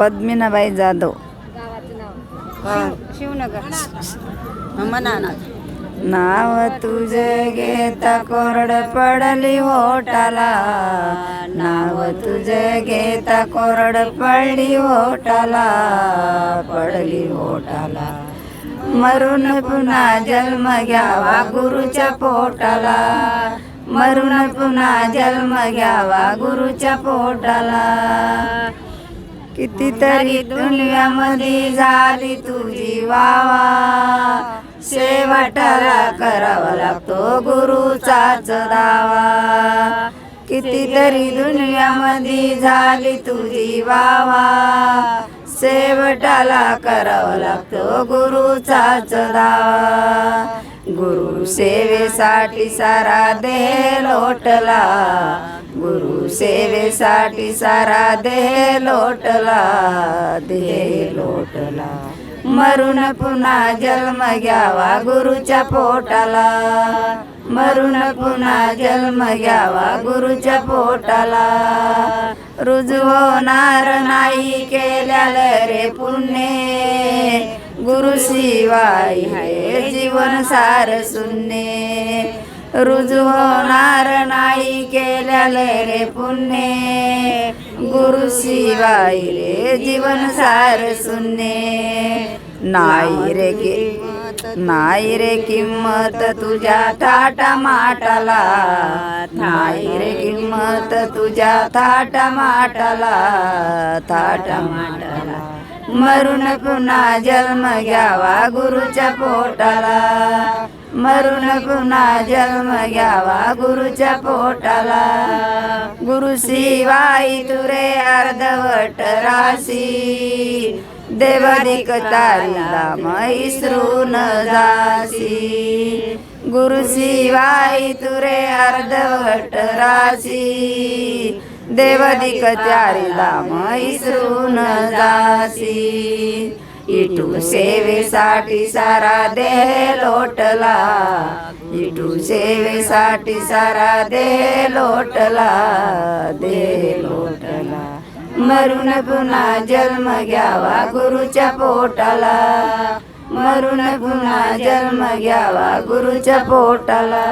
पद्मिनाबाई जाधव. नाव तुझे घेता कोरड पडली होटाला. नाव तुझे घेता कोरड पडली होटाला. पडली होटाला. मरून पुन्हा जन्म घ्यावा गुरुच्या पोटाला. मरून पुन्हा जन्म घ्यावा गुरुच्या पोटाला. कितीतरी दुनियामध्ये झाली तुझी वावा. शेवटाला करावा लागतो गुरुचाच दावा कितीतरी दुनियामध्ये झाली तुझी वावा. शेवटाला करावा लागतो गुरुचाच दावा गुरु सेवेसाठी सारा देह लोटला. गुरु सेवेसाठी सारा देह लोटला देह लोटला. मरून पुन्हा जन्म घ्यावा गुरुच्या पोटाला. मरून पुन्हा जन्म घ्यावा गुरुच्या पोटाला. रुजू होणार नाही केल्याल रे पुण्य. गुरु शिवाय जीवन सार सुन्ने रुजू होणार केल्याल रे पुण्य. गुरु शिवाय रे जीवन सार सुन्ने नाही रे कि नाही रे किंमत तुझ्या थाटा माटाला. नाही रे किंमत तुझ्या थाटा माटाला. थाटा माटाला. मरून पुन्हा जन्म घ्यावा गुरुच्या पोटाला. मरून पुन्हा जन्म घ्यावा गुरुच्या पोटाला. गुरु शिवाई तुरे अर्धवट राशी. देवाधिक तारीला मैसरून जाशी. गुरु शिवाई तुरे अर्धवट राशी. देवाधिक चारिला मैसरून जाशी. सेवेसाठी सारा देह लोटला इटू सेवेसाठी सारा देह लोटला देह लोटला मरून पुन्हा जन्म घ्यावा गुरुच्या पोटाला मरून पुन्हा जन्म घ्यावा गुरुच्या पोटाला